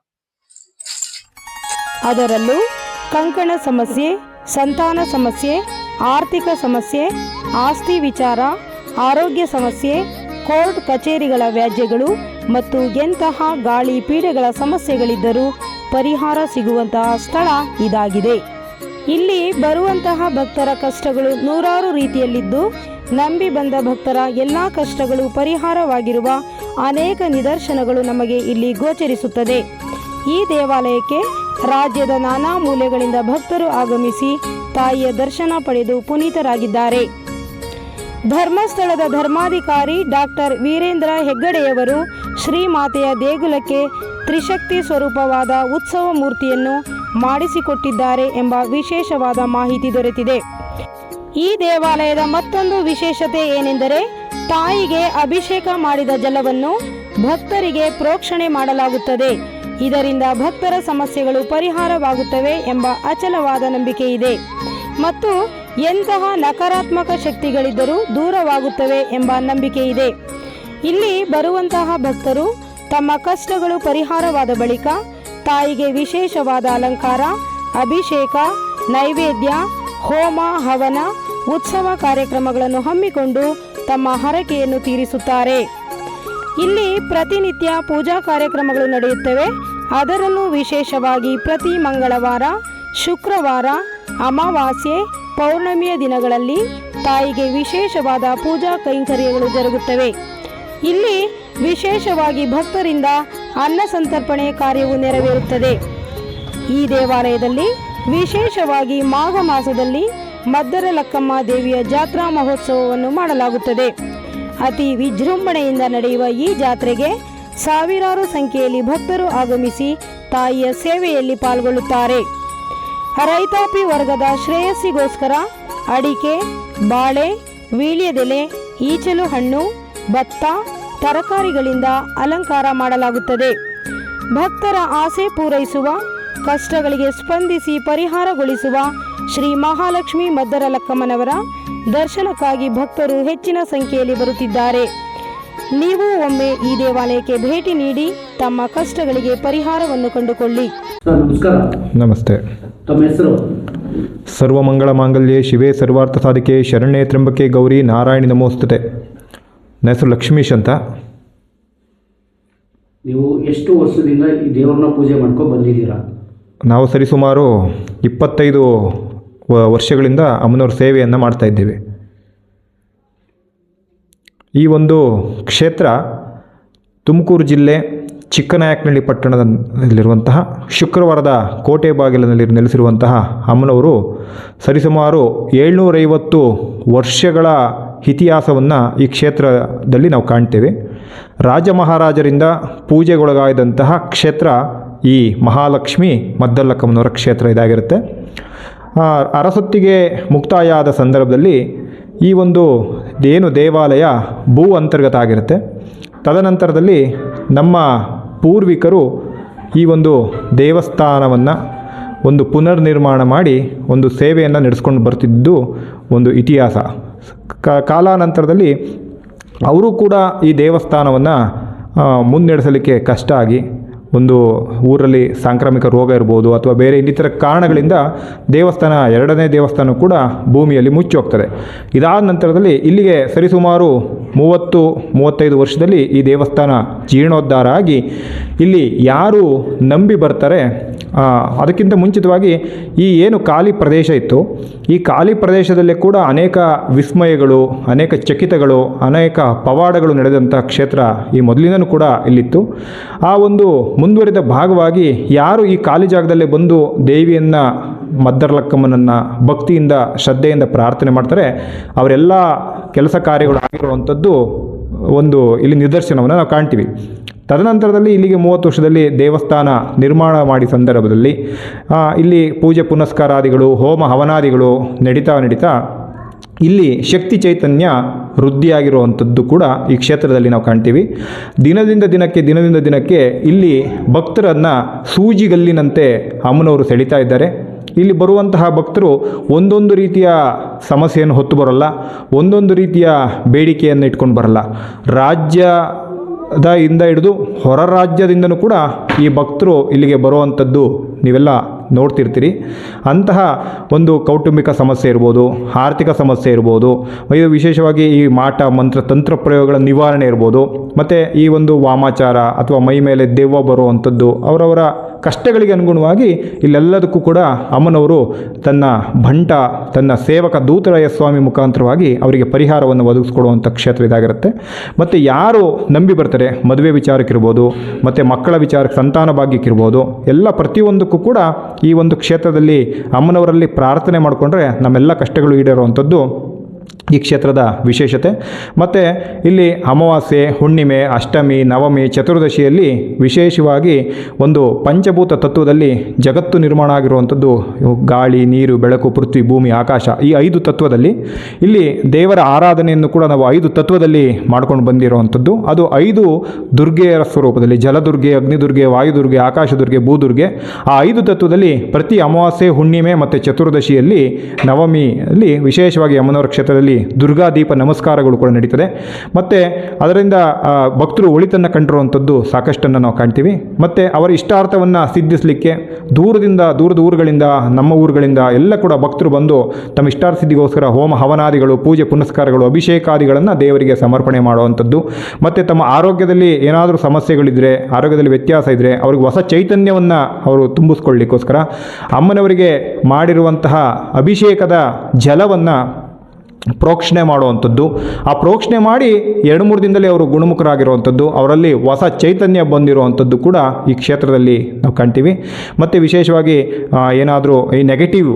ಅದರಲ್ಲೂ ಕಂಕಣ ಸಮಸ್ಯೆ, ಸಂತಾನ ಸಮಸ್ಯೆ, ಆರ್ಥಿಕ ಸಮಸ್ಯೆ, ಆಸ್ತಿ ವಿಚಾರ, ಆರೋಗ್ಯ ಸಮಸ್ಯೆ, ಕೋರ್ಟ್ ಕಚೇರಿಗಳ ವ್ಯಾಜ್ಯಗಳು ಮತ್ತು ಎಂತಹ ಗಾಳಿ ಪೀಡೆಗಳ ಸಮಸ್ಯೆಗಳಿದ್ದರೂ ಪರಿಹಾರ ಸಿಗುವಂತಹ ಸ್ಥಳ ಇದಾಗಿದೆ. ಇಲ್ಲಿ ಬರುವಂತಹ ಭಕ್ತರ ಕಷ್ಟಗಳು ನೂರಾರು ರೀತಿಯಲ್ಲಿದ್ದು, ನಂಬಿ ಬಂದ ಭಕ್ತರ ಎಲ್ಲ ಕಷ್ಟಗಳು ಪರಿಹಾರವಾಗಿರುವ ಅನೇಕ ನಿದರ್ಶನಗಳು ನಮಗೆ ಇಲ್ಲಿ ಗೋಚರಿಸುತ್ತದೆ. ಈ ದೇವಾಲಯಕ್ಕೆ ರಾಜ್ಯದ ನಾನಾ ಮೂಲೆಗಳಿಂದ ಭಕ್ತರು ಆಗಮಿಸಿ ತಾಯಿಯ ದರ್ಶನ ಪಡೆದು ಪುನೀತರಾಗಿದ್ದಾರೆ. ಧರ್ಮಸ್ಥಳದ ಧರ್ಮಾಧಿಕಾರಿ ಡಾಕ್ಟರ್ ವೀರೇಂದ್ರ ಹೆಗ್ಗಡೆಯವರು ಶ್ರೀಮಾತೆಯ ದೇಗುಲಕ್ಕೆ ತ್ರಿಶಕ್ತಿ ಸ್ವರೂಪವಾದ ಉತ್ಸವ ಮೂರ್ತಿಯನ್ನು ಮಾಡಿಸಿಕೊಟ್ಟಿದ್ದಾರೆ ಎಂಬ ವಿಶೇಷವಾದ ಮಾಹಿತಿ ದೊರೆತಿದೆ. ಈ ದೇವಾಲಯದ ಮತ್ತೊಂದು ವಿಶೇಷತೆ ಏನೆಂದರೆ ತಾಯಿಗೆ ಅಭಿಷೇಕ ಮಾಡಿದ ಜಲವನ್ನು ಭಕ್ತರಿಗೆ ಪ್ರೋಕ್ಷಣೆ ಮಾಡಲಾಗುತ್ತದೆ. ಇದರಿಂದ ಭಕ್ತರ ಸಮಸ್ಯೆಗಳು ಪರಿಹಾರವಾಗುತ್ತವೆ ಎಂಬ ಅಚಲವಾದ ನಂಬಿಕೆ ಇದೆ. ಮತ್ತು ಎಂತಹ ನಕಾರಾತ್ಮಕ ಶಕ್ತಿಗಳಿದ್ದರೂ ದೂರವಾಗುತ್ತವೆ ಎಂಬ ನಂಬಿಕೆ ಇದೆ. ಇಲ್ಲಿ ಬರುವಂತಹ ಭಕ್ತರು ತಮ್ಮ ಕಷ್ಟಗಳು ಪರಿಹಾರವಾದ ಬಳಿಕ ತಾಯಿಗೆ ವಿಶೇಷವಾದ ಅಲಂಕಾರ, ಅಭಿಷೇಕ, ನೈವೇದ್ಯ, ಹೋಮ, ಹವನ, ಉತ್ಸವ ಕಾರ್ಯಕ್ರಮಗಳನ್ನು ಹಮ್ಮಿಕೊಂಡು ತಮ್ಮ ಹರಕೆಯನ್ನು ತೀರಿಸುತ್ತಾರೆ. ಇಲ್ಲಿ ಪ್ರತಿನಿತ್ಯ ಪೂಜಾ ಕಾರ್ಯಕ್ರಮಗಳು ನಡೆಯುತ್ತವೆ. ಅದರಲ್ಲೂ ವಿಶೇಷವಾಗಿ ಪ್ರತಿ ಮಂಗಳವಾರ, ಶುಕ್ರವಾರ, ಅಮಾವಾಸ್ಯೆ, ಪೌರ್ಣಮಿಯ ದಿನಗಳಲ್ಲಿ ತಾಯಿಗೆ ವಿಶೇಷವಾದ ಪೂಜಾ ಕೈಂಕರ್ಯಗಳು ಜರುಗುತ್ತವೆ. ಇಲ್ಲಿ ವಿಶೇಷವಾಗಿ ಭಕ್ತರಿಂದ ಅನ್ನ ಸಂತರ್ಪಣೆ ಕಾರ್ಯವು ನೆರವೇರುತ್ತದೆ. ಈ ದೇವಾಲಯದಲ್ಲಿ ವಿಶೇಷವಾಗಿ ಮಾಘ ಮಾಸದಲ್ಲಿ ಮದ್ದರ ಲಕ್ಕಮ್ಮ ದೇವಿಯ ಜಾತ್ರಾ ಮಹೋತ್ಸವವನ್ನು ಮಾಡಲಾಗುತ್ತದೆ. ಅತಿ ವಿಜೃಂಭಣೆಯಿಂದ ನಡೆಯುವ ಈ ಜಾತ್ರೆಗೆ ಸಾವಿರಾರು ಸಂಖ್ಯೆಯಲ್ಲಿ ಭಕ್ತರು ಆಗಮಿಸಿ ತಾಯಿಯ ಸೇವೆಯಲ್ಲಿ ಪಾಲ್ಗೊಳ್ಳುತ್ತಾರೆ. ರೈತಾಪಿ ವರ್ಗದ ಶ್ರೇಯಸ್ಸಿಗೋಸ್ಕರ ಅಡಿಕೆ, ಬಾಳೆ, ವೀಳ್ಯದೆಲೆ, ಈಚಲು ಹಣ್ಣು, ಭತ್ತ, ತರಕಾರಿಗಳಿಂದ ಅಲಂಕಾರ ಮಾಡಲಾಗುತ್ತದೆ. ಭಕ್ತರ ಆಸೆ ಪೂರೈಸುವ, ಕಷ್ಟಗಳಿಗೆ ಸ್ಪಂದಿಸಿ ಪರಿಹಾರಗೊಳಿಸುವ ಶ್ರೀ ಮಹಾಲಕ್ಷ್ಮಿ ಮದ್ದರಲಕ್ಕಮ್ಮನವರ ದರ್ಶನಕ್ಕಾಗಿ ಭಕ್ತರು ಹೆಚ್ಚಿನ ಸಂಖ್ಯೆಯಲ್ಲಿ ಬರುತ್ತಿದ್ದಾರೆ. ನೀವು ಒಮ್ಮೆ ಈ ದೇವಾಲಯಕ್ಕೆ ಭೇಟಿ ನೀಡಿ ತಮ್ಮ ಕಷ್ಟಗಳಿಗೆ ಪರಿಹಾರವನ್ನು ಕಂಡುಕೊಳ್ಳಿ. ಸರ್ ನಮಸ್ಕಾರ. ನಮಸ್ತೆ. ತಮ್ಮ ಹೆಸರು? ಸರ್ವಮಂಗಳ ಮಾಂಗಲ್ಯೆ ಶಿವೇ ಸರ್ವಾರ್ಥ ಸಾಧಿಕೆ ಶರಣ್ಯ ತ್ರಂಬಕೆ ಗೌರಿ ನಾರಾಯಣಿ ನಮೋಸ್ತುತೆ. ನನ್ನ ಹೆಸರು ಲಕ್ಷ್ಮೀಶ್ ಅಂತ. ನೀವು ಎಷ್ಟು ವರ್ಷದಿಂದ ಈ ದೇವರನ್ನ ಪೂಜೆ ಮಾಡ್ಕೊಂಡು ಬಂದಿದ್ದೀರಾ? ನಾವು ಸರಿಸುಮಾರು ಇಪ್ಪತ್ತೈದು ವ- ವರ್ಷಗಳಿಂದ ಅಮ್ಮನವ್ರ ಸೇವೆಯನ್ನು ಮಾಡ್ತಾ ಇದ್ದೇವೆ. ಈ ಒಂದು ಕ್ಷೇತ್ರ ತುಮಕೂರು ಜಿಲ್ಲೆ ಚಿಕ್ಕನಾಯಕನಹಳ್ಳಿ ಪಟ್ಟಣದಲ್ಲಿರುವಂತಹ ಶುಕ್ರವಾರದ ಕೋಟೆ ಬಾಗಿಲಿನಲ್ಲಿ ನೆಲೆಸಿರುವಂತಹ ಅಮ್ಮನವರು ಸರಿಸುಮಾರು ಏಳ್ನೂರೈವತ್ತು ವರ್ಷಗಳ ಇತಿಹಾಸವನ್ನು ಈ ಕ್ಷೇತ್ರದಲ್ಲಿ ನಾವು ಕಾಣ್ತೇವೆ. ರಾಜ ಮಹಾರಾಜರಿಂದ ಪೂಜೆಗೊಳಗಾದಂತಹ ಕ್ಷೇತ್ರ ಈ ಮಹಾಲಕ್ಷ್ಮಿ ಮದ್ದಲ್ಲಕ್ಕಮ್ಮನವರ ಕ್ಷೇತ್ರ ಇದಾಗಿರುತ್ತೆ. ಅರಸೊತ್ತಿಗೆ ಮುಕ್ತಾಯ ಆದ ಸಂದರ್ಭದಲ್ಲಿ ಈ ಒಂದು ಏನು ದೇವಾಲಯ ಭೂ ಅಂತರ್ಗತ ಆಗಿರುತ್ತೆ. ತದನಂತರದಲ್ಲಿ ನಮ್ಮ ಪೂರ್ವಿಕರು ಈ ಒಂದು ದೇವಸ್ಥಾನವನ್ನು ಒಂದು ಪುನರ್ನಿರ್ಮಾಣ ಮಾಡಿ ಒಂದು ಸೇವೆಯನ್ನು ನಡೆಸ್ಕೊಂಡು ಬರ್ತಿದ್ದು ಒಂದು ಇತಿಹಾಸ. ಕ- ಕಾಲಾನಂತರದಲ್ಲಿ ಅವರು ಕೂಡ ಈ ದೇವಸ್ಥಾನವನ್ನು ಮುನ್ನಡೆಸಲಿಕ್ಕೆ ಕಷ್ಟ ಆಗಿ ಒಂದು ಊರಲ್ಲಿ ಸಾಂಕ್ರಾಮಿಕ ರೋಗ ಇರ್ಬೋದು ಅಥವಾ ಬೇರೆ ಇನ್ನಿತರ ಕಾರಣಗಳಿಂದ ದೇವಸ್ಥಾನ, ಎರಡನೇ ದೇವಸ್ಥಾನ ಕೂಡ ಭೂಮಿಯಲ್ಲಿ ಮುಚ್ಚಿ ಹೋಗ್ತದೆ. ಇದಾದ ನಂತರದಲ್ಲಿ ಇಲ್ಲಿಗೆ ಸರಿಸುಮಾರು ಮೂವತ್ತು, ಮೂವತ್ತೈದು ವರ್ಷದಲ್ಲಿ ಈ ದೇವಸ್ಥಾನ ಜೀರ್ಣೋದ್ಧಾರ ಆಗಿ ಇಲ್ಲಿ ಯಾರು ನಂಬಿ ಬರ್ತಾರೆ ಅದಕ್ಕಿಂತ ಮುಂಚಿತವಾಗಿ ಈ ಏನು ಖಾಲಿ ಪ್ರದೇಶ ಇತ್ತು, ಈ ಖಾಲಿ ಪ್ರದೇಶದಲ್ಲಿ ಕೂಡ ಅನೇಕ ವಿಸ್ಮಯಗಳು, ಅನೇಕ ಚಕಿತಗಳು, ಅನೇಕ ಪವಾಡಗಳು ನಡೆದಂಥ ಕ್ಷೇತ್ರ ಈ ಮೊದಲಿನೂ ಕೂಡ ಇಲ್ಲಿತ್ತು. ಆ ಒಂದು ಮುಂದುವರಿದ ಭಾಗವಾಗಿ ಯಾರು ಈ ಖಾಲಿ ಜಾಗದಲ್ಲಿ ಬಂದು ದೇವಿಯನ್ನು, ಮದ್ದರ್ಲಕ್ಕಮ್ಮನನ್ನು ಭಕ್ತಿಯಿಂದ, ಶ್ರದ್ಧೆಯಿಂದ ಪ್ರಾರ್ಥನೆ ಮಾಡ್ತಾರೆ, ಅವರೆಲ್ಲ ಕೆಲಸ ಕಾರ್ಯಗಳು ಆಗಿರುವಂಥದ್ದು ಒಂದು ಇಲ್ಲಿ ನಿದರ್ಶನವನ್ನು ನಾವು ಕಾಣ್ತೀವಿ. ತದನಂತರದಲ್ಲಿ ಇಲ್ಲಿಗೆ ಮೂವತ್ತು ವರ್ಷದಲ್ಲಿ ದೇವಸ್ಥಾನ ನಿರ್ಮಾಣ ಮಾಡಿ ಸಂದರ್ಭದಲ್ಲಿ ಇಲ್ಲಿ ಪೂಜೆ ಪುನಸ್ಕಾರಾದಿಗಳು, ಹೋಮ ಹವನಾದಿಗಳು ನಡೀತಾ ನಡೀತಾ ಇಲ್ಲಿ ಶಕ್ತಿ ಚೈತನ್ಯ ವೃದ್ಧಿಯಾಗಿರುವಂಥದ್ದು ಕೂಡ ಈ ಕ್ಷೇತ್ರದಲ್ಲಿ ನಾವು ಕಾಣ್ತೀವಿ. ದಿನದಿಂದ ದಿನಕ್ಕೆ ದಿನದಿಂದ ದಿನಕ್ಕೆ ಇಲ್ಲಿ ಭಕ್ತರನ್ನು ಸೂಜಿಗಲ್ಲಿನಂತೆ ಅಮ್ಮನವರು ಸೆಳಿತಾ ಇದ್ದಾರೆ. ಇಲ್ಲಿ ಬರುವಂತಹ ಭಕ್ತರು ಒಂದೊಂದು ರೀತಿಯ ಸಮಸ್ಯೆಯನ್ನು ಹೊತ್ತು ಬರಲ್ಲ, ಒಂದೊಂದು ರೀತಿಯ ಬೇಡಿಕೆಯನ್ನು ಇಟ್ಕೊಂಡು ಬರಲ್ಲ ರಾಜ್ಯದ ಇಂದ ಹಿಡಿದು ಹೊರ ರಾಜ್ಯದಿಂದನೂ ಕೂಡ ಈ ಭಕ್ತರು ಇಲ್ಲಿಗೆ ಬರುವಂಥದ್ದು ನೀವೆಲ್ಲ ನೋಡ್ತಿರ್ತೀರಿ. ಅಂತಹ ಒಂದು ಕೌಟುಂಬಿಕ ಸಮಸ್ಯೆ ಇರ್ಬೋದು, ಆರ್ಥಿಕ ಸಮಸ್ಯೆ ಇರ್ಬೋದು ಇದು ವಿಶೇಷವಾಗಿ ಈ ಮಾಟ, ಮಂತ್ರ, ತಂತ್ರ ಪ್ರಯೋಗಗಳ ನಿವಾರಣೆ ಇರ್ಬೋದು, ಮತ್ತು ಈ ಒಂದು ವಾಮಾಚಾರ ಅಥವಾ ಮೈ ಮೇಲೆ ದೆವ್ವ ಬರುವಂಥದ್ದು ಅವರವರ ಕಷ್ಟಗಳಿಗೆ ಅನುಗುಣವಾಗಿ ಇಲ್ಲೆಲ್ಲದಕ್ಕೂ ಕೂಡ ಅಮ್ಮನವರು ತನ್ನ ಭಂಟ, ತನ್ನ ಸೇವಕ ದೂತರಾಯ ಸ್ವಾಮಿ ಮುಖಾಂತರವಾಗಿ ಅವರಿಗೆ ಪರಿಹಾರವನ್ನು ಒದಗಿಸ್ಕೊಡುವಂಥ ಕ್ಷೇತ್ರ ಇದಾಗಿರುತ್ತೆ. ಮತ್ತು ಯಾರು ನಂಬಿ ಬರ್ತಾರೆ? ಮದುವೆ ವಿಚಾರಕ್ಕಿರ್ಬೋದು ಮತ್ತು ಮಕ್ಕಳ ವಿಚಾರಕ್ಕೆ, ಸಂತಾನ ಭಾಗ್ಯಕ್ಕಿರ್ಬೋದು ಎಲ್ಲ ಪ್ರತಿಯೊಂದಕ್ಕೂ ಕೂಡ ಈ ಒಂದು ಕ್ಷೇತ್ರದಲ್ಲಿ ಅಮ್ಮನವರಲ್ಲಿ ಪ್ರಾರ್ಥನೆ ಮಾಡಿಕೊಂಡ್ರೆ ನಮ್ಮೆಲ್ಲ ಕಷ್ಟಗಳು ಈಡೇರುವಂಥದ್ದು. ಈ ಕ್ಷೇತ್ರದ ವಿಶೇಷತೆ. ಮತ್ತು ಇಲ್ಲಿ ಅಮಾವಾಸ್ಯೆ, ಹುಣ್ಣಿಮೆ, ಅಷ್ಟಮಿ, ನವಮಿ, ಚತುರ್ದಶಿಯಲ್ಲಿ ವಿಶೇಷವಾಗಿ ಒಂದು ಪಂಚಭೂತ ತತ್ವದಲ್ಲಿ ಜಗತ್ತು ನಿರ್ಮಾಣ ಆಗಿರುವಂಥದ್ದು. ಗಾಳಿ, ನೀರು, ಬೆಳಕು, ಪೃಥ್ವಿ, ಭೂಮಿ, ಆಕಾಶ ಈ ಐದು ತತ್ವದಲ್ಲಿ. ಇಲ್ಲಿ ದೇವರ ಆರಾಧನೆಯನ್ನು ಕೂಡ ನಾವು ಐದು ತತ್ವದಲ್ಲಿ ಮಾಡ್ಕೊಂಡು ಬಂದಿರುವಂಥದ್ದು. ಅದು ಐದು ದುರ್ಗೆಯರ ಸ್ವರೂಪದಲ್ಲಿ ಜಲದುರ್ಗೆ, ಅಗ್ನಿದುರ್ಗೆ, ವಾಯುದುರ್ಗೆ, ಆಕಾಶದುರ್ಗೆ, ಭೂದುರ್ಗೆ ಆ ಐದು ತತ್ವದಲ್ಲಿ ಪ್ರತಿ ಅಮಾವಾಸ್ಯೆ, ಹುಣ್ಣಿಮೆ ಮತ್ತು ಚತುರ್ದಶಿಯಲ್ಲಿ ನವಮಿಯಲ್ಲಿ ವಿಶೇಷವಾಗಿ ಅಮ್ಮನವರ ಕ್ಷೇತ್ರದಲ್ಲಿ ದುರ್ಗಾ ದೀಪ ನಮಸ್ಕಾರಗಳು ಕೂಡ ನಡೀತದೆ. ಮತ್ತು ಅದರಿಂದ ಭಕ್ತರು ಒಳಿತನ್ನು ಕಂಡಿರುವಂಥದ್ದು ಸಾಕಷ್ಟನ್ನು ನಾವು ಕಾಣ್ತೀವಿ. ಮತ್ತು ಅವರ ಇಷ್ಟಾರ್ಥವನ್ನು ಸಿದ್ಧಿಸಲಿಕ್ಕೆ ದೂರದಿಂದ, ದೂರದ ಊರುಗಳಿಂದ, ನಮ್ಮ ಊರುಗಳಿಂದ ಎಲ್ಲ ಕೂಡ ಭಕ್ತರು ಬಂದು ತಮ್ಮ ಇಷ್ಟಾರ್ಥ ಸಿದ್ಧಿಗೋಸ್ಕರ ಹೋಮ ಹವನಾದಿಗಳು, ಪೂಜೆ ಪುನಸ್ಕಾರಗಳು, ಅಭಿಷೇಕಾದಿಗಳನ್ನು ದೇವರಿಗೆ ಸಮರ್ಪಣೆ ಮಾಡುವಂಥದ್ದು. ಮತ್ತು ತಮ್ಮ ಆರೋಗ್ಯದಲ್ಲಿ ಏನಾದರೂ ಸಮಸ್ಯೆಗಳಿದ್ದರೆ ಆರೋಗ್ಯದಲ್ಲಿ ವ್ಯತ್ಯಾಸ ಇದ್ದರೆ ಅವ್ರಿಗೆ ಹೊಸ ಚೈತನ್ಯವನ್ನು ಅವರು ತುಂಬಿಸ್ಕೊಳ್ಳಿಕ್ಕೋಸ್ಕರ ಅಮ್ಮನವರಿಗೆ ಮಾಡಿರುವಂತಹ ಅಭಿಷೇಕದ ಜಲವನ್ನು ಪ್ರೋಕ್ಷಣೆ ಮಾಡುವಂಥದ್ದು. ಆ ಪ್ರೋಕ್ಷಣೆ ಮಾಡಿ ಎರಡು ಮೂರು ದಿನದಲ್ಲಿ ಅವರು ಗುಣಮುಖರಾಗಿರುವಂಥದ್ದು, ಅವರಲ್ಲಿ ಹೊಸ ಚೈತನ್ಯ ಬಂದಿರುವಂಥದ್ದು ಕೂಡ ಈ ಕ್ಷೇತ್ರದಲ್ಲಿ ನಾವು ಕಾಣ್ತೀವಿ ಮತ್ತು ವಿಶೇಷವಾಗಿ ಏನಾದರೂ ಈ ನೆಗೆಟಿವ್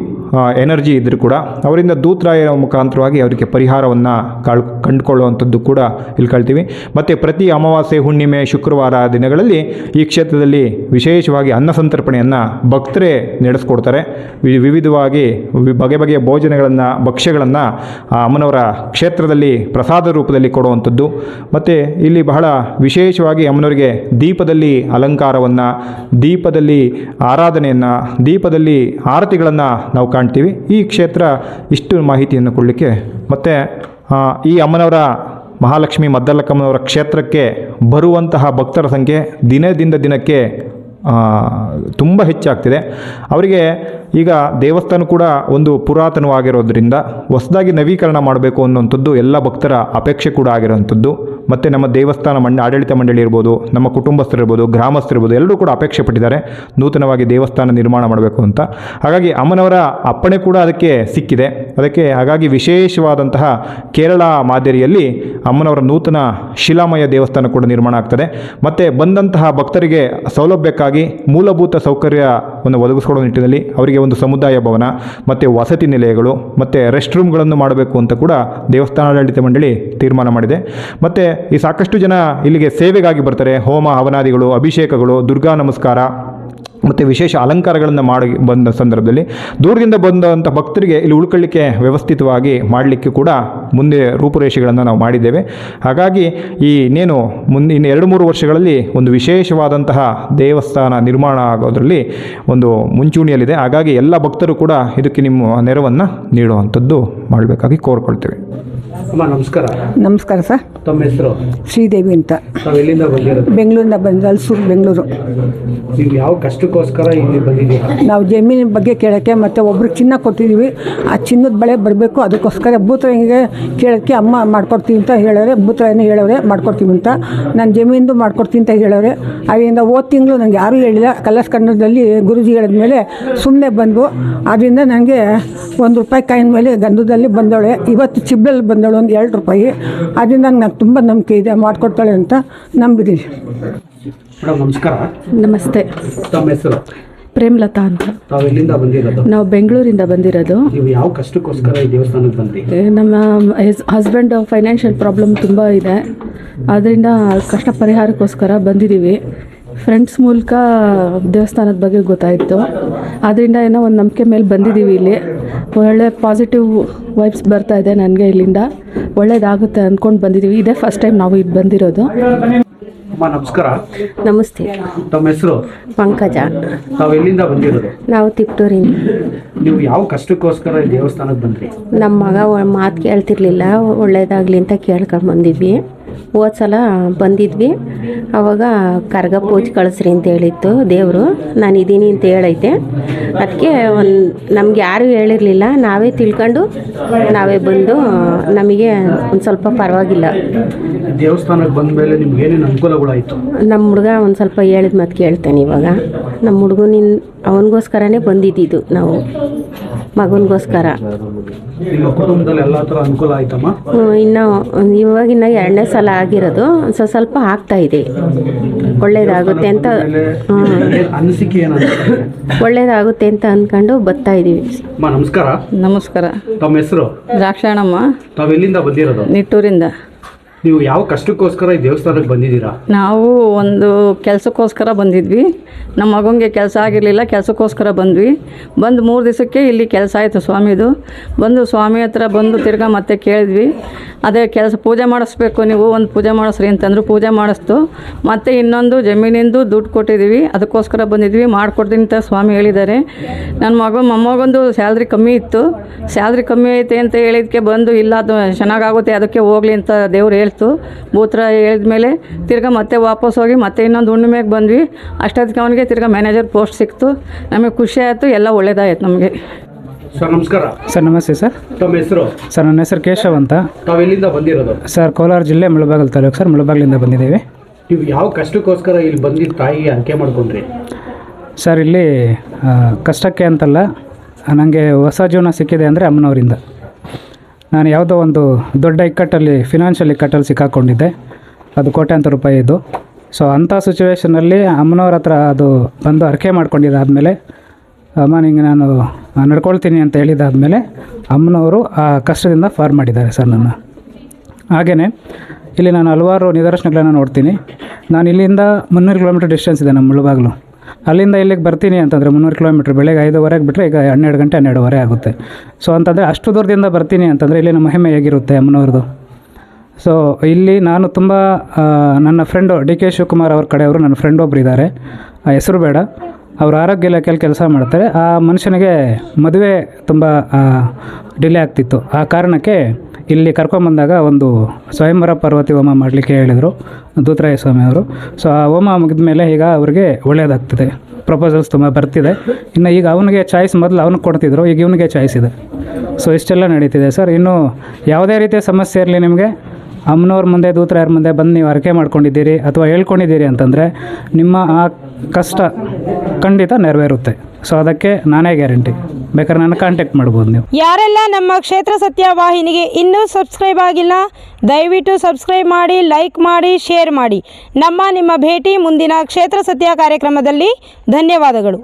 ಎನರ್ಜಿ ಇದ್ದರೂ ಕೂಡ ಅವರಿಂದ ದೂತ್ರಾಯ ಮುಖಾಂತರವಾಗಿ ಅವರಿಗೆ ಪರಿಹಾರವನ್ನು ಕಾಳ್, ಕಂಡುಕೊಳ್ಳುವಂಥದ್ದು ಕೂಡ ಇಲ್ಲಿ ಕಳ್ತೀವಿ. ಮತ್ತು ಪ್ರತಿ ಅಮಾವಾಸ್ಯೆ, ಹುಣ್ಣಿಮೆ, ಶುಕ್ರವಾರ ದಿನಗಳಲ್ಲಿ ಈ ಕ್ಷೇತ್ರದಲ್ಲಿ ವಿಶೇಷವಾಗಿ ಅನ್ನ ಸಂತರ್ಪಣೆಯನ್ನು ಭಕ್ತರೇ ನಡೆಸ್ಕೊಡ್ತಾರೆ. ವಿವಿಧವಾಗಿ ಬಗೆ ಬಗೆಯ ಭೋಜನಗಳನ್ನು, ಭಕ್ಷ್ಯಗಳನ್ನು ಅಮ್ಮನವರ ಕ್ಷೇತ್ರದಲ್ಲಿ ಪ್ರಸಾದ ರೂಪದಲ್ಲಿ ಕೊಡುವಂಥದ್ದು. ಮತ್ತು ಇಲ್ಲಿ ಬಹಳ ವಿಶೇಷವಾಗಿ ಅಮ್ಮನವರಿಗೆ ದೀಪದಲ್ಲಿ ಅಲಂಕಾರವನ್ನು, ದೀಪದಲ್ಲಿ ಆರಾಧನೆಯನ್ನು, ದೀಪದಲ್ಲಿ ಆರತಿಗಳನ್ನು ನಾವು ಕಾಣ್ತೀವಿ. ಈ ಕ್ಷೇತ್ರ ಇಷ್ಟು ಮಾಹಿತಿಯನ್ನು ಕೊಡಲಿಕ್ಕೆ. ಮತ್ತು ಈ ಅಮ್ಮನವರ ಮಹಾಲಕ್ಷ್ಮಿ ಮದ್ದಲಕ್ಕಮ್ಮನವರ ಕ್ಷೇತ್ರಕ್ಕೆ ಬರುವಂತಹ ಭಕ್ತರ ಸಂಖ್ಯೆ ದಿನದಿಂದ ದಿನಕ್ಕೆ ತುಂಬ ಹೆಚ್ಚಾಗ್ತಿದೆ. ಅವರಿಗೆ ಈಗ ದೇವಸ್ಥಾನ ಕೂಡ ಒಂದು ಪುರಾತನವಾಗಿರೋದ್ರಿಂದ ಹೊಸದಾಗಿ ನವೀಕರಣ ಮಾಡಬೇಕು ಅನ್ನುವಂಥದ್ದು ಎಲ್ಲ ಭಕ್ತರ ಅಪೇಕ್ಷೆ ಕೂಡ ಆಗಿರೋವಂಥದ್ದು. ಮತ್ತು ನಮ್ಮ ದೇವಸ್ಥಾನ ಮಂಡ, ಆಡಳಿತ ಮಂಡಳಿ ಇರ್ಬೋದು, ನಮ್ಮ ಕುಟುಂಬಸ್ಥರಿರ್ಬೋದು ಗ್ರಾಮಸ್ಥರಿರ್ಬೋದು ಎಲ್ಲರೂ ಕೂಡ ಅಪೇಕ್ಷೆ ಪಟ್ಟಿದ್ದಾರೆ. ನೂತನವಾಗಿ ದೇವಸ್ಥಾನ ನಿರ್ಮಾಣ ಮಾಡಬೇಕು ಅಂತ. ಹಾಗಾಗಿ ಅಮ್ಮನವರ ಅಪ್ಪಣೆ ಕೂಡ ಅದಕ್ಕೆ ಸಿಕ್ಕಿದೆ. ಅದಕ್ಕೆ ಹಾಗಾಗಿ ವಿಶೇಷವಾದಂತಹ ಕೇರಳ ಮಾದರಿಯಲ್ಲಿ ಅಮ್ಮನವರ ನೂತನ ಶಿಲಾಮಯ ದೇವಸ್ಥಾನ ಕೂಡ ನಿರ್ಮಾಣ ಆಗ್ತದೆ. ಮತ್ತು ಬಂದಂತಹ ಭಕ್ತರಿಗೆ ಸೌಲಭ್ಯಕ್ಕಾಗಿ ಮೂಲಭೂತ ಸೌಕರ್ಯವನ್ನು ಒಂದು ಒದಗಿಸ್ಕೊಡೋ ನಿಟ್ಟಿನಲ್ಲಿ ಅವರಿಗೆ ಒಂದು ಸಮುದಾಯ ಭವನ, ಮತ್ತು ವಸತಿ ನಿಲಯಗಳು, ಮತ್ತು ರೆಸ್ಟ್ ರೂಮ್ಗಳನ್ನು ಮಾಡಬೇಕು ಅಂತ ಕೂಡ ದೇವಸ್ಥಾನಾಡಳಿತ ಮಂಡಳಿ ತೀರ್ಮಾನ ಮಾಡಿದೆ. ಮತ್ತು ಈ ಸಾಕಷ್ಟು ಜನ ಇಲ್ಲಿಗೆ ಸೇವೆಗಾಗಿ ಬರ್ತಾರೆ. ಹೋಮ, ಹವನಾದಿಗಳು, ಅಭಿಷೇಕಗಳು, ದುರ್ಗಾ ನಮಸ್ಕಾರ. ಮತ್ತು ವಿಶೇಷ ಅಲಂಕಾರಗಳನ್ನು ಮಾಡಿ ಬಂದ ಸಂದರ್ಭದಲ್ಲಿ ದೂರದಿಂದ ಬಂದಂಥ ಭಕ್ತರಿಗೆ ಇಲ್ಲಿ ಉಳ್ಕೊಳ್ಳಿಕ್ಕೆ ವ್ಯವಸ್ಥಿತವಾಗಿ ಮಾಡಲಿಕ್ಕೆ ಕೂಡ ಮುಂದೆ ರೂಪುರೇಷೆಗಳನ್ನು ನಾವು ಮಾಡಿದ್ದೇವೆ. ಹಾಗಾಗಿ ಈ ಇನ್ನೇನು ಮುಂದೆ ಇನ್ನು ಎರಡು ಮೂರು ವರ್ಷಗಳಲ್ಲಿ ಒಂದು ವಿಶೇಷವಾದಂತಹ ದೇವಸ್ಥಾನ ನಿರ್ಮಾಣ ಆಗೋದರಲ್ಲಿ ಒಂದು ಮುಂಚೂಣಿಯಲ್ಲಿದೆ. ಹಾಗಾಗಿ ಎಲ್ಲ ಭಕ್ತರು ಕೂಡ ಇದಕ್ಕೆ ನಿಮ್ಮ ನೆರವನ್ನು ನೀಡುವಂಥದ್ದು ಮಾಡಬೇಕಾಗಿ ಕೋರ್ಕೊಳ್ತೇವೆ. ಅಮ್ಮ ನಮಸ್ಕಾರ. ನಮಸ್ಕಾರ ಸರ್. ತಮ್ಮ ಹೆಸರು? ಶ್ರೀದೇವಿ ಅಂತ. ತಾವು ಎಲ್ಲಿಂದ ಬಂದಿರೋದು? ಬೆಂಗಳೂರಿಂದ ಬಂದ ಅಲ್ಸೂರು ಬೆಂಗಳೂರು. ನೀವು ಯಾವ ಕಷ್ಟಕ್ಕೋಸ್ಕರ ಇಲ್ಲಿ ಬಂದಿದ್ದೀರಾ? ನಾವು ಜಮೀನಿನ ಬಗ್ಗೆ ಕೇಳೋಕ್ಕೆ ಮತ್ತು ಒಬ್ರಿಗೆ ಚಿನ್ನ ಕೊಟ್ಟಿದ್ದೀವಿ. ಆ ಚಿನ್ನದ ಬಳೆ ಬರಬೇಕು ಅದಕ್ಕೋಸ್ಕರ ಭೂತರಾಯಿಗೆ ಕೇಳೋಕ್ಕೆ ಅಮ್ಮ ಮಾಡ್ಕೊಡ್ತೀವಿ ಅಂತ ಹೇಳೋರೆ ಭೂತರಾಯನ ಹೇಳೋರೆ ಮಾಡ್ಕೊಡ್ತೀವಿ ಅಂತ. ನಾನು ಜಮೀನ್ದು ಮಾಡ್ಕೊಡ್ತೀನಿ ಅಂತ ಹೇಳೋರೆ. ಅದರಿಂದ ಹೋದ ತಿಂಗಳು ನನಗೆ ಯಾರೂ ಹೇಳಿಲ್ಲ. ಕಲರ್ಸ್ ಕನ್ನಡದಲ್ಲಿ ಗುರುಜಿ ಹೇಳಿದ್ಮೇಲೆ ಸುಮ್ಮನೆ ಬಂದು ಅದರಿಂದ ನನಗೆ ಒಂದು ರೂಪಾಯಿ ಕಾಯಿನ ಮೇಲೆ ಗಂಧದಲ್ಲಿ ಬಂದವಳೆ. ಇವತ್ತು ಚಿಬ್ಬಲ್ಲಿ ಬಂದವಳು ಒಂದು ಎರಡು ರೂಪಾಯಿ. ಅದರಿಂದ ನಂಗೆ ತುಂಬ ನಂಬಿಕೆ ಇದೆ. ಮಾಡಿಕೊಡ್ತಾಳೆ ಅಂತ ನಂಬಿದ್ದೀನಿ ಮೇಡಮ್ ನಮಸ್ಕಾರ. ನಮಸ್ತೆ. ತಮ್ಮ ಹೆಸರು? ಪ್ರೇಮಲತಾ ಅಂತ. ತಾವು ಎಲ್ಲಿಂದ ಬಂದಿರೋದು? ನಾವು ಬೆಂಗಳೂರಿಂದ ಬಂದಿರೋದು. ನೀವು ಯಾವ ಕಷ್ಟಕ್ಕೋಸ್ಕರ ಈ ದೇವಸ್ಥಾನಕ್ಕೆ ಬಂದ್ರಿ? ಏ, ನಮ್ಮ ಹಸ್ಬೆಂಡ್ ಫೈನಾನ್ಷಿಯಲ್ ಪ್ರಾಬ್ಲಮ್ ತುಂಬ ಇದೆ. ಆದ್ದರಿಂದ ಕಷ್ಟ ಪರಿಹಾರಕ್ಕೋಸ್ಕರ ಬಂದಿದ್ದೀವಿ ಫ್ರೆಂಡ್ಸ್ ಮೂಲಕ ದೇವಸ್ಥಾನದ ಬಗ್ಗೆ ಗೊತ್ತಾಯಿತು. ಅದರಿಂದ ಏನೋ ಒಂದು ನಂಬಿಕೆ ಮೇಲೆ ಬಂದಿದ್ದೀವಿ ಇಲ್ಲಿ. ಒಳ್ಳೆ ಪಾಸಿಟಿವ್ ವೈಬ್ಸ್ ಬರ್ತಾ ಇದೆ ನನಗೆ ಇಲ್ಲಿಂದ. ಒಳ್ಳೇದಾಗುತ್ತೆ ಅಂದ್ಕೊಂಡು ಬಂದಿದ್ದೀವಿ ಇದೇ ಫಸ್ಟ್ ಟೈಮ್ ನಾವು ಇಲ್ಲಿ ಬಂದಿರೋದು. ಅಮ್ಮ ನಮಸ್ಕಾರ. ನಮಸ್ತೆ. ತಮ್ಮ ಹೆಸರು? ಪಂಕಜ. ನಾವು ಎಲ್ಲಿಂದ ಬಂದಿರೋದು? ನಾವು ತಿಪ್ಟೂರಿಂದ. ನೀವು ಯಾವ ಕಷ್ಟಕ್ಕೋಸ್ಕರ ಈ ದೇವಸ್ಥಾನಕ್ಕೆ ಬಂದ್ರಿ? ನಮ್ಮ ಮಗ ಮಾತು ಕೇಳ್ತಿರ್ಲಿಲ್ಲ. ಒಳ್ಳೇದಾಗ್ಲಿ ಅಂತ ಕೇಳ್ಕೊಂಡು ಬಂದಿದ್ವಿ. ಹೋದ ಸಲ ಬಂದಿದ್ವಿ. ಅವಾಗ ಕರ್ಗ ಪೂಜೆ ಕಳಿಸ್ರಿ ಅಂತ ಹೇಳಿತ್ತು ದೇವರು. ನಾನು ಇದ್ದೀನಿ ಅಂತ ಹೇಳೈತೆ. ಅದಕ್ಕೆ ಒಂದು ನಮ್ಗೆ ಯಾರೂ ಹೇಳಿರಲಿಲ್ಲ. ನಾವೇ ತಿಳ್ಕೊಂಡು ನಾವೇ ಬಂದು ನಮಗೆ ಒಂದು ಸ್ವಲ್ಪ ಪರವಾಗಿಲ್ಲ. ದೇವಸ್ಥಾನಕ್ಕೆ ಬಂದ ಮೇಲೆ ನಿಮ್ಗೆ ಏನೇನು ಅನುಕೂಲಗಳಾಯಿತು? ನಮ್ಮ ಹುಡುಗ ಒಂದು ಸ್ವಲ್ಪ ಹೇಳಿದ ಮಾತು ಕೇಳ್ತೇನೆ ಇವಾಗ. ನಮ್ಮ ಹುಡುಗನಿನ್ ಅವನಿಗೋಸ್ಕರನೇ ಬಂದಿದ್ದಿದ್ದು ನಾವು. ಮಗನಿಗೋಸ್ಕರ. ನಿಮ್ಮ ಕುಟುಂಬದಲ್ಲಿ ಎಲ್ಲ ಥರ ಅನುಕೂಲ ಆಯ್ತಮ್ಮ? ಹ್ಮ್, ಇನ್ನು ಇವಾಗಿನ್ನ ಎರಡನೇ ಸಲ ಆಗಿರೋದು ಸೊ ಸ್ವಲ್ಪ ಸ್ವಲ್ಪ ಆಗ್ತಾ ಇದೆ. ಒಳ್ಳೇದಾಗುತ್ತೆ ಅಂತ ಅನಿಸಿಕೆ ಒಳ್ಳೇದಾಗುತ್ತೆ ಅಂತ ಅಂದ್ಕೊಂಡು ಬರ್ತಾ ಇದೀವಿ. ಅಮ್ಮ ನಮಸ್ಕಾರ. ನಮಸ್ಕಾರ. ತಮ್ಮ ಹೆಸರು? ದ್ರಾಕ್ಷಾಣಮ್ಮ. ತಾವು ಎಲ್ಲಿಂದ ಬಂದಿರೋದು? ನಿಟ್ಟೂರಿಂದ. ನೀವು ಯಾವ ಕಷ್ಟಕ್ಕೋಸ್ಕರ ಈ ದೇವಸ್ಥಾನಕ್ಕೆ ಬಂದಿದ್ದೀರಾ? ನಾವು ಒಂದು ಕೆಲಸಕ್ಕೋಸ್ಕರ ಬಂದಿದ್ವಿ. ನಮ್ಮ ಮಗನಿಗೆ ಕೆಲಸ ಆಗಿರಲಿಲ್ಲ, ಕೆಲಸಕ್ಕೋಸ್ಕರ ಬಂದ್ವಿ. ಬಂದು ಮೂರು ದಿವಸಕ್ಕೆ ಇಲ್ಲಿ ಕೆಲಸ ಆಯಿತು ಸ್ವಾಮಿದು. ಬಂದು ಸ್ವಾಮಿ ಹತ್ರ ಬಂದು ತಿರ್ಗಾ ಮತ್ತೆ ಕೇಳಿದ್ವಿ. ಅದೇ ಕೆಲಸ ಪೂಜೆ ಮಾಡಿಸ್ಬೇಕು ನೀವು, ಒಂದು ಪೂಜೆ ಮಾಡಿಸ್ರಿ ಅಂತಂದ್ರು ಪೂಜೆ ಮಾಡಿಸ್ತು. ಮತ್ತು ಇನ್ನೊಂದು ಜಮೀನಿಂದು ದುಡ್ಡು ಕೊಟ್ಟಿದ್ದೀವಿ, ಅದಕ್ಕೋಸ್ಕರ ಬಂದಿದ್ವಿ ಮಾಡಿಕೊಡ್ತೀನಿ ಅಂತ ಸ್ವಾಮಿ ಹೇಳಿದ್ದಾರೆ. ನನ್ನ ಮಗ ಮೊಮ್ಮಗೊಂದು ಸ್ಯಾಲ್ರಿ ಕಮ್ಮಿ ಇತ್ತು. ಸ್ಯಾಲ್ರಿ ಕಮ್ಮಿ ಐತೆ ಅಂತ ಹೇಳಿದ್ಕೆ ಬಂದು ಇಲ್ಲ, ಅದು ಚೆನ್ನಾಗಾಗುತ್ತೆ ಅದಕ್ಕೆ ಹೋಗ್ಲಿ ಅಂತ ದೇವ್ರು ಹೇಳ್ತು ಭೂತ್ರ ಹೇಳಿದ್ಮೇಲೆ ತಿರ್ಗಾ ಮತ್ತೆ ವಾಪಸ್ ಹೋಗಿ ಮತ್ತೆ ಇನ್ನೊಂದು ಹುಣ್ಣಿಮೆಗೆ ಬಂದ್ವಿ. ಅಷ್ಟೊತ್ತಿಗೆ ಅವನಿಗೆ ತಿರ್ಗಾ ಮ್ಯಾನೇಜರ್ ಪೋಸ್ಟ್ ಸಿಕ್ತು. ನಮಗೆ ಖುಷಿ ಆಯಿತು. ಎಲ್ಲ ಒಳ್ಳೇದಾಯ್ತು ನಮಗೆ. ಸರ್ ನಮಸ್ಕಾರ. ಸರ್ ನಮಸ್ತೆ ಸರ್. ತಮ್ಮ ಹೆಸರು? ಸರ್ ನನ್ನ ಹೆಸರು ಕೇಶವ್ ಅಂತ. ತಾವು ಎಲ್ಲಿಂದ ಬಂದಿರೋದು? ಸರ್ ಕೋಲಾರ ಜಿಲ್ಲೆ ಮುಳಬಾಗಲ್ ತಾಲೂಕು ಸರ್. ಮುಳಬಾಗಿಲಿಂದ ಬಂದಿದ್ದೀವಿ. ನೀವು ಯಾವ ಕಷ್ಟಕ್ಕೋಸ್ಕರ ಇಲ್ಲಿ ಬಂದಿದ್ದ ತಾಯಿಗೆ ಅಂಕೆ ಮಾಡ್ಕೊಂಡ್ರಿ? ಸರ್ ಇಲ್ಲಿ ಕಷ್ಟಕ್ಕೆ ಅಂತಲ್ಲ ನನಗೆ ಹೊಸ ಜೀವನ ಸಿಕ್ಕಿದೆ ಅಂದರೆ ಅಮ್ಮನವರಿಂದ. ನಾನು ಯಾವುದೋ ಒಂದು ದೊಡ್ಡ ಇಕ್ಕಟ್ಟಲ್ಲಿ ಫಿನಾನ್ಷಿಯಲ್ ಇಕ್ಕಟ್ಟಲ್ಲಿ ಸಿಕ್ಕಾಕೊಂಡಿದ್ದೆ. ಅದು ಕೋಟ್ಯಾಂತರ ರೂಪಾಯಿ ಇದು. ಸೊ ಅಂಥ ಸಿಚುವೇಷನಲ್ಲಿ ಅಮ್ಮನವ್ರ ಹತ್ರ ಅದು ಬಂದು ಅರ್ಕೆ ಮಾಡ್ಕೊಂಡಿದ್ದಾದಮೇಲೆ, ಅಮ್ಮ, ನಿಂಗೆ ನಾನು ನಡ್ಕೊಳ್ತೀನಿ ಅಂತ ಹೇಳಿದಾದಮೇಲೆ ಅಮ್ಮನವರು ಆ ಕಷ್ಟದಿಂದ ಫಾರ್ ಮಾಡಿದ್ದಾರೆ ಸರ್ ನನ್ನ. ಹಾಗೆಯೇ ಇಲ್ಲಿ ನಾನು ಹಲವಾರು ನಿದರ್ಶನಗಳನ್ನು ನೋಡ್ತೀನಿ. ನಾನು ಇಲ್ಲಿಂದ ಮುನ್ನೂರು ಕಿಲೋಮೀಟರ್ ಡಿಸ್ಟೆನ್ಸ್ ಇದೆ ನಮ್ಮ ಮುಳುಬಾಗ್ಲು ಅಲ್ಲಿಂದ ಇಲ್ಲಿಗೆ ಬರ್ತೀನಿ ಅಂತಂದರೆ ಮುನ್ನೂರು ಕಿಲೋಮೀಟ್ರ್, ಬೆಳಗ್ಗೆ ಐದುವರೆಗೆ ಬಿಟ್ಟರೆ ಈಗ ಹನ್ನೆರಡು ಗಂಟೆ, ಹನ್ನೆರಡುವರೆ ಆಗುತ್ತೆ. ಸೊ ಅಂತಂದರೆ ಅಷ್ಟು ದೂರದಿಂದ ಬರ್ತೀನಿ ಅಂತಂದರೆ ಇಲ್ಲಿ ನಮ್ಮ ಹೆಮ್ಮೆ ಹೇಗಿರುತ್ತೆ ಅಮ್ಮನವ್ರದ್ದು. ಸೊ ಇಲ್ಲಿ ನಾನು ತುಂಬ ನನ್ನ ಫ್ರೆಂಡು ಡಿ ಕೆ ಶಿವಕುಮಾರ್ ಅವ್ರ ಕಡೆಯವರು ನನ್ನ ಫ್ರೆಂಡ್ ಒಬ್ಬರು ಇದ್ದಾರೆ. ಆ, ಹೆಸರು ಬೇಡ. ಅವರು ಆರೋಗ್ಯ ಇಲಾಖೆಯಲ್ಲಿ ಕೆಲಸ ಮಾಡ್ತಾರೆ. ಆ ಮನುಷ್ಯನಿಗೆ ಮದುವೆ ತುಂಬ ಡಿಲೇ ಆಗ್ತಿತ್ತು. ಆ ಕಾರಣಕ್ಕೆ ಇಲ್ಲಿ ಕರ್ಕೊಂಬಂದಾಗ ಒಂದು ಸ್ವಯಂವರ ಪರ್ವತಿ ಹೋಮ ಮಾಡಲಿಕ್ಕೆ ಹೇಳಿದರು, ದೂತರಾಯ ಸ್ವಾಮಿ ಅವರು. ಸೊ ಆ ಹೋಮ ಮುಗಿದ ಮೇಲೆ ಈಗ ಅವ್ರಿಗೆ ಒಳ್ಳೆಯದಾಗ್ತದೆ ಪ್ರಪೋಸಲ್ಸ್ ತುಂಬ ಬರ್ತಿದೆ. ಇನ್ನು ಈಗ ಅವನಿಗೆ ಚಾಯ್ಸ್ ಮೊದಲು ಅವನಿಗೆ ಕೊಡ್ತಿದ್ರು, ಈಗ ಇವನಿಗೆ ಚಾಯ್ಸ್ ಇದೆ. ಸೊ ಇಷ್ಟೆಲ್ಲ ನಡೀತಿದೆ ಸರ್. ಇನ್ನು ಯಾವುದೇ ರೀತಿಯ ಸಮಸ್ಯೆ ಇರಲಿ ನಿಮಗೆ, ಅಮ್ಮನವ್ರ ಮುಂದೆ, ದೂತರಾಯರ ಮುಂದೆ ಬಂದು ನೀವು ಅರಕೆ ಮಾಡ್ಕೊಂಡಿದ್ದೀರಿ ಅಥವಾ ಹೇಳ್ಕೊಂಡಿದ್ದೀರಿ ಅಂತಂದರೆ ನಿಮ್ಮ ಆ ಕಷ್ಟ ಖಂಡಿತ ನೆರವೇರುತ್ತೆ. ಸೊ ಅದಕ್ಕೆ ನಾನೇ ಗ್ಯಾರಂಟಿ. ಬೇಕಾದ್ರೆ ನನ್ನ ಕಾಂಟ್ಯಾಕ್ಟ್ ಮಾಡ್ಬೋದು ನೀವು. ಯಾರೆಲ್ಲ ನಮ್ಮ ಕ್ಷೇತ್ರ ಸತ್ಯ ವಾಹಿನಿಗೆ ಇನ್ನೂ ಸಬ್ಸ್ಕ್ರೈಬ್ ಆಗಿಲ್ಲ, ದಯವಿಟ್ಟು ಸಬ್ಸ್ಕ್ರೈಬ್ ಮಾಡಿ ಲೈಕ್ ಮಾಡಿ ಶೇರ್ ಮಾಡಿ. ನಮ್ಮ ನಿಮ್ಮ ಭೇಟಿ ಮುಂದಿನ ಕ್ಷೇತ್ರ ಸತ್ಯ ಕಾರ್ಯಕ್ರಮದಲ್ಲಿ. ಧನ್ಯವಾದಗಳು.